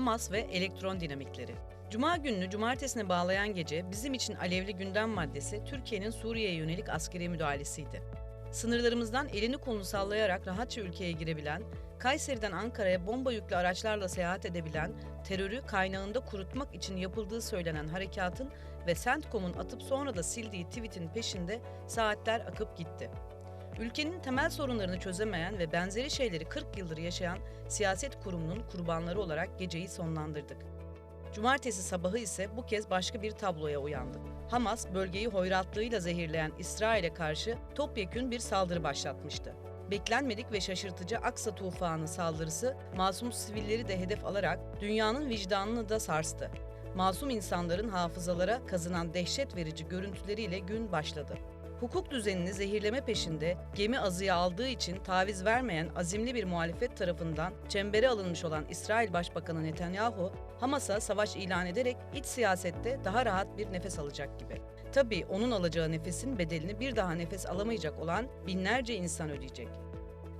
Hamas ve elektron dinamikleri. Cuma gününü cumartesine bağlayan gece bizim için alevli gündem maddesi Türkiye'nin Suriye'ye yönelik askeri müdahalesiydi. Sınırlarımızdan elini kolunu sallayarak rahatça ülkeye girebilen, Kayseri'den Ankara'ya bomba yüklü araçlarla seyahat edebilen, terörü kaynağında kurutmak için yapıldığı söylenen harekatın ve CENTCOM'un atıp sonra da sildiği tweetin peşinde saatler akıp gitti. Ülkenin temel sorunlarını çözemeyen ve benzeri şeyleri 40 yıldır yaşayan siyaset kurumunun kurbanları olarak geceyi sonlandırdık. Cumartesi sabahı ise bu kez başka bir tabloya uyandık. Hamas bölgeyi hoyratlığıyla zehirleyen İsrail'e karşı topyekün bir saldırı başlatmıştı. Beklenmedik ve şaşırtıcı Aksa tufanı saldırısı masum sivilleri de hedef alarak dünyanın vicdanını da sarstı. Masum insanların hafızalara kazınan dehşet verici görüntüleriyle gün başladı. Hukuk düzenini zehirleme peşinde gemi azıya aldığı için taviz vermeyen azimli bir muhalefet tarafından çembere alınmış olan İsrail Başbakanı Netanyahu, Hamas'a savaş ilan ederek iç siyasette daha rahat bir nefes alacak gibi. Tabii onun alacağı nefesin bedelini bir daha nefes alamayacak olan binlerce insan ödeyecek.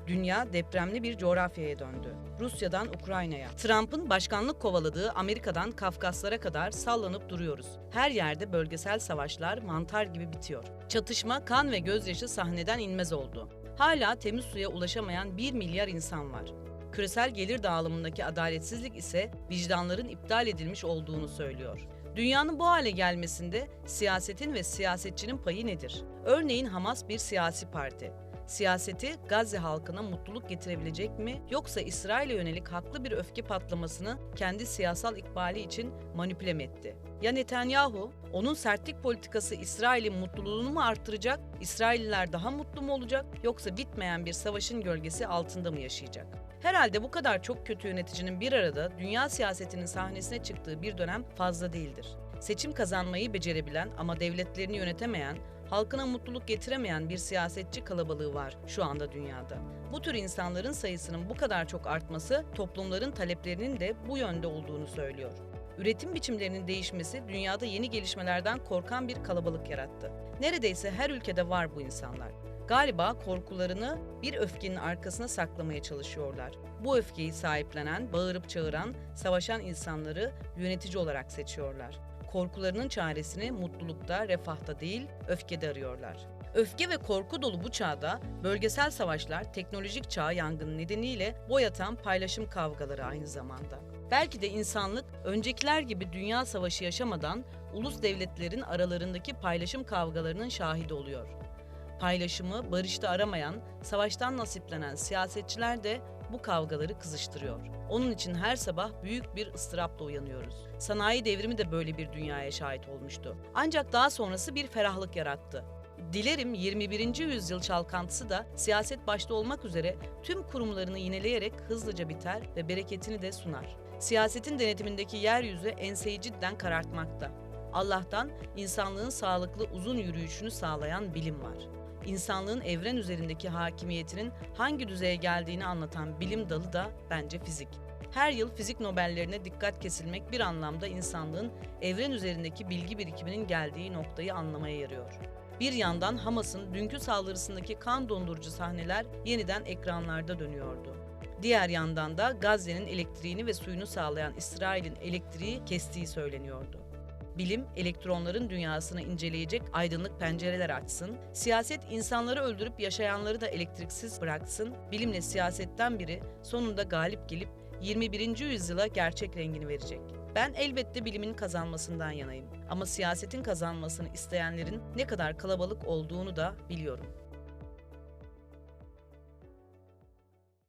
Dünya depremli bir coğrafyaya döndü. Rusya'dan Ukrayna'ya. Trump'ın başkanlık kovaladığı Amerika'dan Kafkaslara kadar sallanıp duruyoruz. Her yerde bölgesel savaşlar mantar gibi bitiyor. Çatışma, kan ve gözyaşı sahneden inmez oldu. Hala temiz suya ulaşamayan 1 milyar insan var. Küresel gelir dağılımındaki adaletsizlik ise vicdanların iptal edilmiş olduğunu söylüyor. Dünyanın bu hale gelmesinde siyasetin ve siyasetçinin payı nedir? Örneğin Hamas bir siyasi parti. Siyaseti Gazze halkına mutluluk getirebilecek mi yoksa İsrail'e yönelik haklı bir öfke patlamasını kendi siyasal ikbali için manipüle mi etti? Ya Netanyahu, onun sertlik politikası İsrail'in mutluluğunu mu arttıracak, İsrailliler daha mutlu mu olacak yoksa bitmeyen bir savaşın gölgesi altında mı yaşayacak? Herhalde bu kadar çok kötü yöneticinin bir arada dünya siyasetinin sahnesine çıktığı bir dönem fazla değildir. Seçim kazanmayı becerebilen ama devletlerini yönetemeyen, halkına mutluluk getiremeyen bir siyasetçi kalabalığı var şu anda dünyada. Bu tür insanların sayısının bu kadar çok artması toplumların taleplerinin de bu yönde olduğunu söylüyor. Üretim biçimlerinin değişmesi dünyada yeni gelişmelerden korkan bir kalabalık yarattı. Neredeyse her ülkede var bu insanlar. Galiba korkularını bir öfkenin arkasına saklamaya çalışıyorlar. Bu öfkeyi sahiplenen, bağırıp çağıran, savaşan insanları yönetici olarak seçiyorlar. Korkularının çaresini mutlulukta, refahta değil, öfkede arıyorlar. Öfke ve korku dolu bu çağda bölgesel savaşlar teknolojik çağ yangını nedeniyle boy atan paylaşım kavgaları aynı zamanda. Belki de insanlık öncekiler gibi dünya savaşı yaşamadan ulus devletlerin aralarındaki paylaşım kavgalarının şahidi oluyor. Paylaşımı barışta aramayan, savaştan nasiplenen siyasetçiler de bu kavgaları kızıştırıyor. Onun için her sabah büyük bir ıstırapla uyanıyoruz. Sanayi devrimi de böyle bir dünyaya şahit olmuştu. Ancak daha sonrası bir ferahlık yarattı. Dilerim 21. yüzyıl çalkantısı da siyaset başta olmak üzere tüm kurumlarını yineleyerek hızlıca biter ve bereketini de sunar. Siyasetin denetimindeki yeryüzü enseyi cidden karartmakta. Allah'tan insanlığın sağlıklı uzun yürüyüşünü sağlayan bilim var. İnsanlığın evren üzerindeki hakimiyetinin hangi düzeye geldiğini anlatan bilim dalı da bence fizik. Her yıl fizik Nobellerine dikkat kesilmek bir anlamda insanlığın evren üzerindeki bilgi birikiminin geldiği noktayı anlamaya yarıyor. Bir yandan Hamas'ın dünkü saldırısındaki kan dondurucu sahneler yeniden ekranlarda dönüyordu. Diğer yandan da Gazze'nin elektriğini ve suyunu sağlayan İsrail'in elektriği kestiği söyleniyordu. Bilim, elektronların dünyasını inceleyecek aydınlık pencereler açsın, siyaset insanları öldürüp yaşayanları da elektriksiz bıraksın, bilimle siyasetten biri sonunda galip gelip 21. yüzyıla gerçek rengini verecek. Ben elbette bilimin kazanmasından yanayım ama siyasetin kazanmasını isteyenlerin ne kadar kalabalık olduğunu da biliyorum.